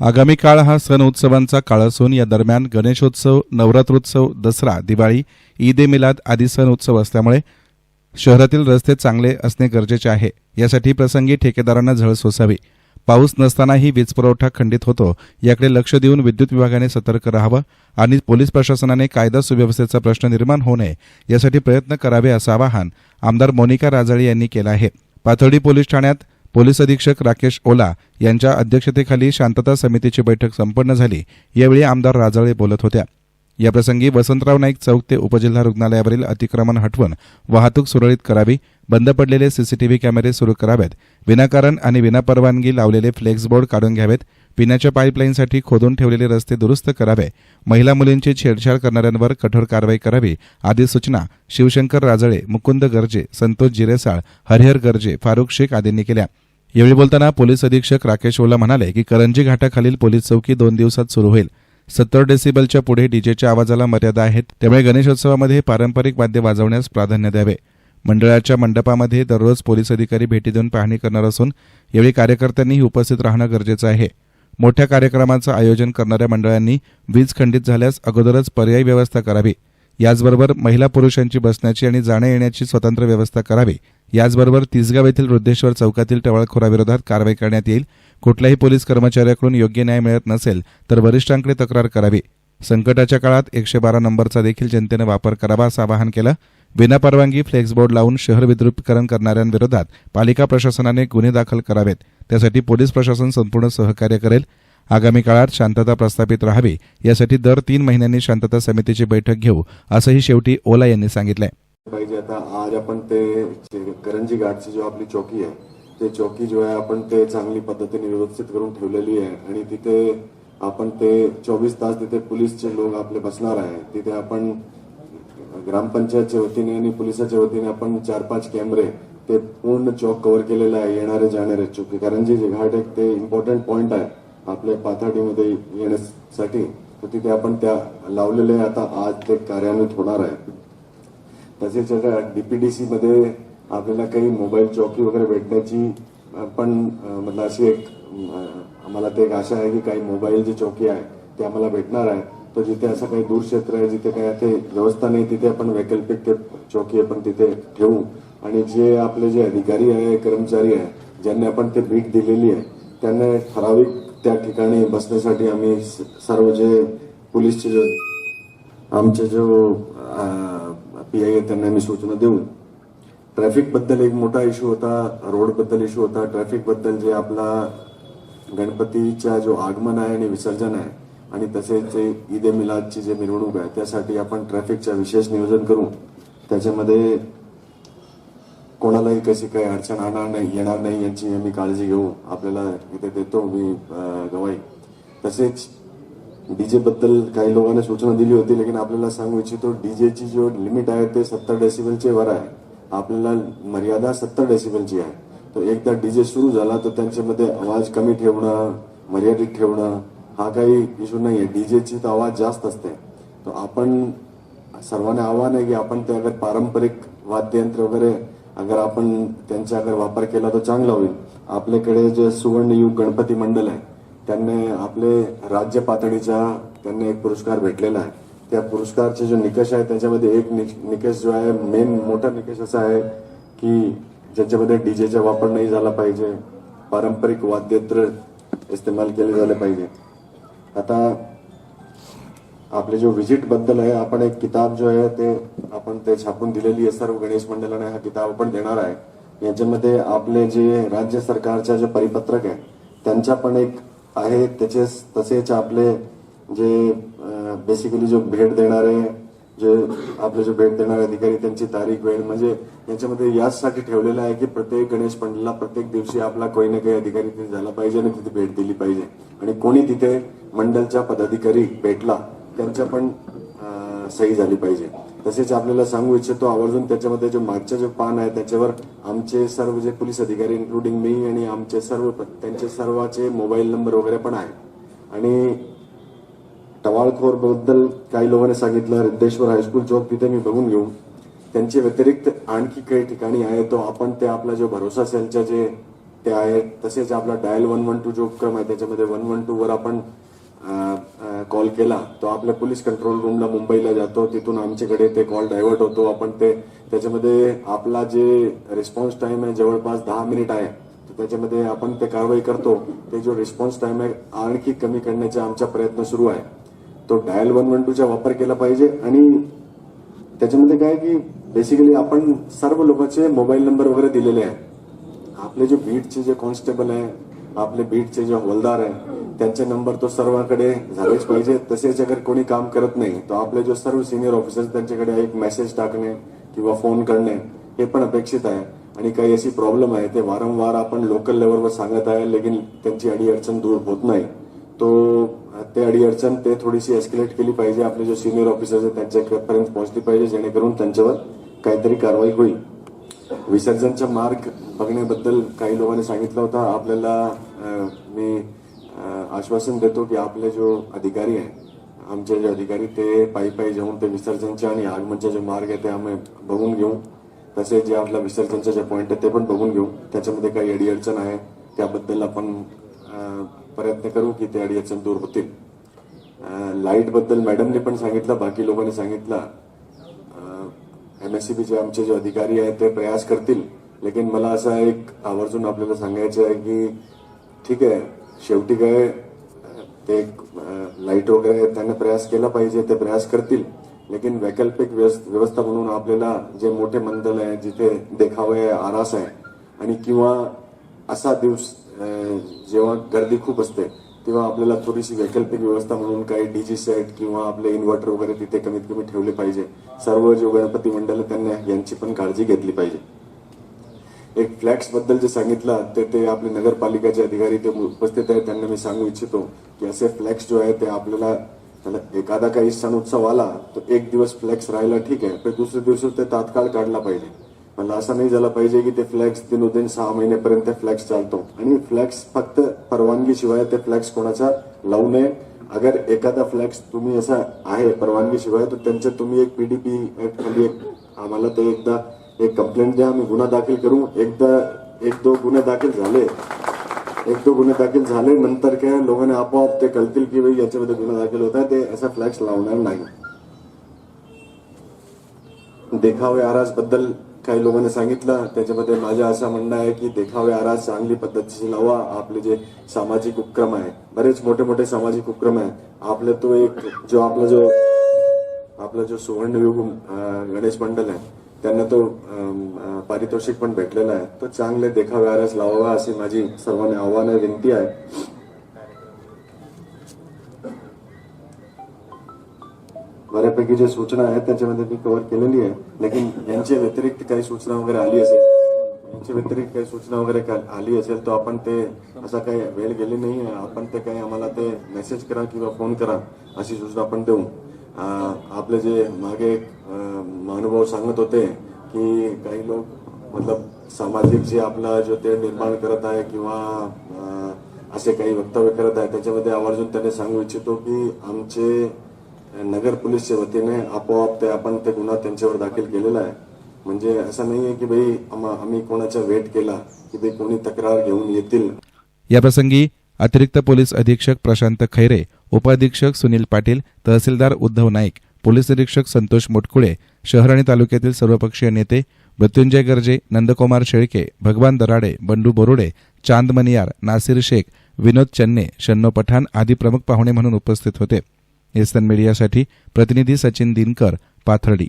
आगामी काळ हा सण उत्सवांचा काळ असून या दरम्यान गणेशोत्सव नवरात्रोत्सव दसरा दिवाळी ईद ए मिलाद आदी सण उत्सव असल्यामुळे शहरातील रस्ते चांगले असणे गरजेचे आहे. यासाठी प्रसंगी ठेकेदारांना झळ सोसावी. पाऊस नसतानाही वीज पुरवठा खंडित होतो. याकडे लक्ष देऊन विद्युत विभागाने सतर्क राहावं आणि पोलीस प्रशासनाने कायदा सुव्यवस्थेचा प्रश्न निर्माण होऊ नये यासाठी प्रयत्न करावे असं आवाहन आमदार मोनिका राजळे यांनी केलं आहे. पाथर्डी पोलीस ठाण्यात पोलीस अधीक्षक राकेश ओला यांच्या अध्यक्षतेखाली शांतता समितीची बैठक संपन्न झाली. यावेळी आमदार राजळे बोलत होत्या. याप्रसंगी वसंतराव नाईक चौक ते उपजिल्हा रुग्णालयावरील अतिक्रमण हटवून वाहतूक सुरळीत करावी बंद पडलेले सीसीटीव्ही कॅमेरे सुरू करावेत विनाकारण आणि विनापरवानगी लावलेले फ्लेक्स बोर्ड काढून घ्यावेत पिण्याच्या पाईपलाईनसाठी खोदून ठेवलेले रस्ते दुरुस्त करावे महिला मुलींची छेडछाड करणाऱ्यांवर कठोर कारवाई करावी आदी सूचना शिवशंकर राजळे मुकुंद गर्जे संतोष जिरेसाळ हरिहर गर्जे फारुख शेख आदींनी केल्या. यावेळी बोलताना पोलीस अधीक्षक राकेश ओला म्हणाले की करंजी घाटाखालील पोलीस चौकी दोन दिवसात सुरू होईल. सत्तर डेसिबलच्या पुढे डीजेच्या आवाजाला मर्यादा आहेत. त्यामुळे गणेशोत्सवामध्ये पारंपरिक वाद्य वाजवण्यास प्राधान्य द्यावे. मंडळाच्या मंडपामध्ये दररोज पोलीस अधिकारी भेटी देऊन पाहणी करणार असून यावेळी कार्यकर्त्यांनीही उपस्थित राहणं गरजेचं आहे. मोठ्या कार्यक्रमाचं आयोजन करणाऱ्या मंडळांनी वीज खंडित झाल्यास अगोदरच पर्यायी व्यवस्था करावी. याचबरोबर महिला पुरुषांची बसण्याची आणि जाण्या येण्याची स्वतंत्र व्यवस्था करावी. याचबरोबर तिसगाव येथील वृद्धेश्वर चौकातील टवाळखोराविरोधात कारवाई करण्यात येईल. कुठल्याही पोलीस कर्मचाऱ्याकडून योग्य न्याय मिळत नसेल तर वरिष्ठांकडे तक्रार करावी. संकटाच्या काळात एकशे बारा नंबरचा देखील जनतेनं वापर करावा असं आवाहन केलं. विनापरवानगी फ्लेक्स बोर्ड लावून शहर विद्रुपीकरण करणाऱ्यांविरोधात पालिका प्रशासनाने गुन्हे दाखल करावेत. त्यासाठी पोलीस प्रशासन संपूर्ण सहकार्य करेल. आगामी काळात शांतता प्रस्थापित राहावी यासाठी दर तीन महिन्यांनी शांतता समितीची बैठक घेऊ असंही शेवटी ओला यांनी सांगितलंय. पाहिजे आता आज आपण ते करंजी घाटची जो आपली चौकी आहे ते चौकी जो आहे आपण ते चांगली पद्धतीने व्यवस्थित करून ठेवलेली आहे आणि तिथे आपण ते चोवीस तास तिथे पोलीसचे लोक आपले बसणार आहे. तिथे आपण ग्रामपंचायतच्या वतीने आणि पोलिसाच्या वतीने आपण चार पाच कॅमेरे ते पूर्ण चौक कव्हर केलेला आहे येणारे जाणारे चौकी. करंजी जे घाट एक ते इम्पॉर्टंट पॉईंट आहे. आपल्या पाथर्डीमध्ये येण्यासाठी तर तिथे आपण त्या लावलेले आहे. आता आज ते कार्यान्वित होणार आहे. तसेच डीपीडीसी मध्ये आपल्याला काही मोबाईल चौकी वगैरे भेटण्याची पण म्हणजे अशी एक आम्हाला ते एक आशा आहे की काही मोबाईल जी चौकी आहे ते आम्हाला भेटणार आहे. तर जिथे असं काही दूर क्षेत्र आहे जिथे काही ते व्यवस्था नाही तिथे आपण वैकल्पिक ते चौकी आपण तिथे ठेवू. आणि जे आपले जे अधिकारी आहे कर्मचारी आहे ज्यांनी आपण ते भेट दिलेली आहे त्यांना ठराविक त्या ठिकाणी बसण्यासाठी आम्ही स- सर्व जे पोलीसचे जे आमचे जो पी आय त्यांना आम्ही सूचना देऊन ट्रॅफिकबद्दल एक मोठा इश्यू होता रोडबद्दल इश्यू होता. ट्रॅफिकबद्दल जे आपला गणपतीच्या जो आगमन आहे आणि विसर्जन आहे आणि तसेच जे ईद ए मिलादची जे मिरवणूक आहे त्यासाठी आपण ट्रॅफिकचं विशेष नियोजन करून त्याच्यामध्ये कोणालाही कशी काही अडचण आणणार नाही येणार नाही यांची आम्ही काळजी घेऊ. आपल्याला इथे देतो मी गवाई. तसेच डीजे बद्दल काही लोकांना सूचना दिली होती लेकिन आपल्याला सांगू इच्छितो डीजेची जो लिमिट आहे ते सत्तर डेसिबलचे वर आहे. आपल्याला मर्यादा सत्तर डेसिबलची आहे. तर एकदा डीजे सुरू झाला तर त्यांच्यामध्ये आवाज कमी ठेवणं मर्यादित ठेवणं हा काही इशू नाही आहे डीजेची तर आवाज जास्त असते. तर आपण सर्वांना आव्हान आहे की आपण ते अगर पारंपरिक वाद्ययंत्र वगैरे अगर आपण त्यांचा अगर वापर केला तर चांगला होईल. आपल्याकडे जे सुवर्ण युग गणपती मंडळ आहे त्यांनी आपले राज्य पातळीचा त्यांना एक पुरस्कार भेटलेला आहे. त्या पुरस्कारचे जो निकष आहे त्याच्यामध्ये एक निकष जो आहे मेन मोठा निकष असा आहे की ज्याच्यामध्ये डीजेचा वापर नाही झाला पाहिजे पारंपरिक वाद्यत्र इस्तेमाल केले झाले पाहिजे. आता आपले जो व्हिजिटबद्दल आहे आपण एक किताब जो आहे ते आपण ते छापून दिलेली आहे. सर्व गणेश मंडळाने हा किताब आपण देणार आहे. याच्यामध्ये आपले जे राज्य सरकारच्या जे परिपत्रक आहे त्यांच्या पण एक आहे. त्याचे तसेच आपले जे बेसिकली जो भेट देणारे जे आपले जो भेट देणारे अधिकारी त्यांची तारीख वेळ म्हणजे याच्यामध्ये याचसाठी ठेवलेलं आहे की प्रत्येक गणेश मंडळाला प्रत्येक दिवशी आपला काही ना काही अधिकारी तिथे झाला पाहिजे आणि तिथे भेट दिली पाहिजे. आणि कोणी तिथे मंडलच्या पदाधिकारी भेटला त्यांच्या पण सही झाली पाहिजे. तसेच आपल्याला सांगू इच्छितो आवर्जून त्याच्यामध्ये जे मागच्या जे पान आहे त्याच्यावर आमचे सर्व जे पोलीस अधिकारी इन्क्लुडिंग मी आणि आमचे सर्व त्यांचे सर्वाचे मोबाईल नंबर वगैरे पण आहे. आणि टवाळखोरबद्दल काही लोकांनी सांगितलं रिद्धेश्वर हायस्कूल चौक तिथे मी बघून घेऊ. त्यांच्या व्यतिरिक्त आणखी काही ठिकाणी आहे तो आपण ते आपला जो भरोसा सेलच्या जे ते आहेत तसेच आपला डायल वन वन टू जो उपक्रम आहे त्याच्यामध्ये वन वन टू वर आपण कॉल केला तो आपल्या पोलीस कंट्रोल रूमला मुंबईला जातो. तिथून आमच्याकडे ते कॉल डायव्हर्ट होतो. आपण ते त्याच्यामध्ये आपला जे रिस्पॉन्स टाइम आहे जवळपास दहा मिनिट आहे. तर त्याच्यामध्ये आपण ते कारवाई करतो. ते जो रिस्पॉन्स टाइम आहे आणखी कमी करण्याचा आमचा प्रयत्न सुरू आहे. तो डायल वन वन टूचा वापर केला पाहिजे. आणि त्याच्यामध्ये काय की बेसिकली आपण सर्व लोकांचे मोबाईल नंबर वगैरे दिलेले आहे. आपले जे बीटचे जे कॉन्स्टेबल आहे आपले बीटचे जे हवालदार आहे त्यांचे नंबर तो सर्वांकडे झालेच पाहिजे. तसेच अगर कोणी काम करत नाही तर आपले जो सर्व सिनियर ऑफिसर्स त्यांच्याकडे एक मेसेज टाकणे किंवा फोन करणे हे पण अपेक्षित आहे. आणि काही अशी प्रॉब्लेम आहे ते वारंवार आपण लोकल लेवलवर सांगत आहे लेकिन त्यांची अडीअडचण दूर होत नाही. तो ते अडीअडचण ते थोडीशी एस्केलेट केली पाहिजे. आपले जे सिनियर ऑफिसर्स आहेत त्यांच्यापर्यंत पोहोचली पाहिजे जेणेकरून त्यांच्यावर काहीतरी कारवाई होईल. विसर्जनचा मार्ग बघण्याबद्दल काही लोकांनी सांगितलं होतं. आपल्याला मी आश्वासन देतो की आपले जो अधिकारी आहे आमचे जे अधिकारी ते पायी पायी जाऊन ते विसर्जनचे आणि आगमनचे जे मार्ग आहे ते आम्ही बघून घेऊ. तसेच जे आपला विसर्जनचे जे पॉईंट आहे ते पण बघून घेऊ. त्याच्यामध्ये काही अडीअडचण आहे त्याबद्दल आपण प्रयत्न करू की ते अडीअडचण दूर होतील. लाइटबद्दल मॅडमने पण सांगितलं बाकी लोकांनी सांगितलं. एम एस सी बीचे आमचे जे अधिकारी आहेत ते प्रयास करतील. लेकिन मला असा एक आवर्जून आपल्याला सांगायचं आहे की ठीक आहे शेवटी काय ते लाइट वगैरे त्यांना प्रयास केला पाहिजे ते प्रयास करतील. लेकिन वैकल्पिक व्यवस- व्यवस्था म्हणून आपल्याला जे मोठे मंदल आहे जिथे देखावे आरास आहे आणि किंवा असा दिवस जेव्हा गर्दी खूप असते तेव्हा आपल्याला थोडीशी वैकल्पिक व्यवस्था म्हणून काही डीजी सेट किंवा आपले इन्व्हर्टर वगैरे तिथे कमीत कमी ठेवले पाहिजे. सर्व जे गणपती मंडळ त्यांना यांची पण काळजी घेतली पाहिजे. एक फ्लॅक्सबद्दल जे सांगितलं ते ते आपले नगरपालिकेचे अधिकारी ते उपस्थित आहेत त्यांना मी सांगू इच्छितो की असे फ्लॅक्स जो आहे ते आपल्याला त्याला एखादा काही सण उत्सव आला तर एक दिवस फ्लॅक्स राहिला ठीक आहे पण दुसऱ्या दिवशी ते तात्काळ काढला पाहिजे. मला असं नाही झालं पाहिजे की ते फ्लॅक्स दिनोदिन सहा महिन्यापर्यंत फ्लॅक्स चालतो. आणि फ्लॅक्स फक्त परवानगीशिवाय ते फ्लॅक्स कोणाचा लावू नये. अगर एखादा फ्लॅक्स तुम्ही असा आहे परवानगीशिवाय तर त्यांचे तुम्ही एक पीडीपी खाली म्हणजे एक आम्हाला ते एकदा एक कंप्लेंट द्या आम्ही गुन्हा दाखल करू. एकदा एक दो गुन्हे दाखल झाले. एक दो गुन्हे दाखल झाले नंतर काय लोकांनी आपोआप ते कळतील की भाई याच्यामध्ये गुन्हा दाखल होत आहे ते असा फ्लॅक्स लावणार नाही. देखावे आरासबद्दल काही लोकांनी सांगितलं. त्याच्यामध्ये माझं असं म्हणणं आहे की देखावे आरास चांगली पद्धतीची लावा. आपले जे सामाजिक उपक्रम आहे बरेच मोठे मोठे सामाजिक उपक्रम आहे. आपला तो एक जो आपला जो आपला जो सुवर्ण गणेश मंडल आहे त्यांना तो पारितोषिक पण भेटलेला आहे. तो चांगले देखावे लावावा अशी माझी सर्वांनी आव्हान विनंती आहे. बऱ्यापैकी ज्या सूचना आहेत त्याच्यामध्ये मी कव्हर केलेली आहे. लेकिन यांच्या व्यतिरिक्त काही सूचना वगैरे आली असेल यांच्या व्यतिरिक्त काही सूचना वगैरे आली असेल तर आपण ते असा काही वेळ गेली नाही आपण ते काही आम्हाला ते मेसेज करा किंवा फोन करा अशी सूचना आपण देऊ. आपले जे मागे महानुभाव सांगत होते की काही लोक मतलब सामाजिक जे आपला जो ते निर्माण करत आहे किंवा असे काही वक्तव्य करत आहे त्याच्यामध्ये आवर्जून त्याने सांगू इच्छितो की आमचे नगर पोलीसच्या वतीने आपोआप ते आपण ते गुन्हा त्यांच्यावर दाखल केलेला आहे. म्हणजे असं आहे की भाई आम्ही कोणाचा वेट केला की भाई कोणी तक्रार घेऊन येतील. याप्रसंगी अतिरिक्त पोलीस अधीक्षक प्रशांत खैरे उपाधीक्षक सुनील पाटील तहसीलदार उद्धव नाईक पोलीस निरीक्षक संतोष मोटकुळे शहर आणि तालुक्यातील सर्वपक्षीय नेते मृत्युंजय गर्जे नंदकुमार शेळके भगवान दराडे बंडू बोरुडे चांद मनियार नासिर शेख विनोद चन्ने शन्नो पठाण आदी प्रमुख पाहुणे म्हणून उपस्थित होते. एसन मीडियासाठी प्रतिनिधी सचिन दिनकर पाथर्डी.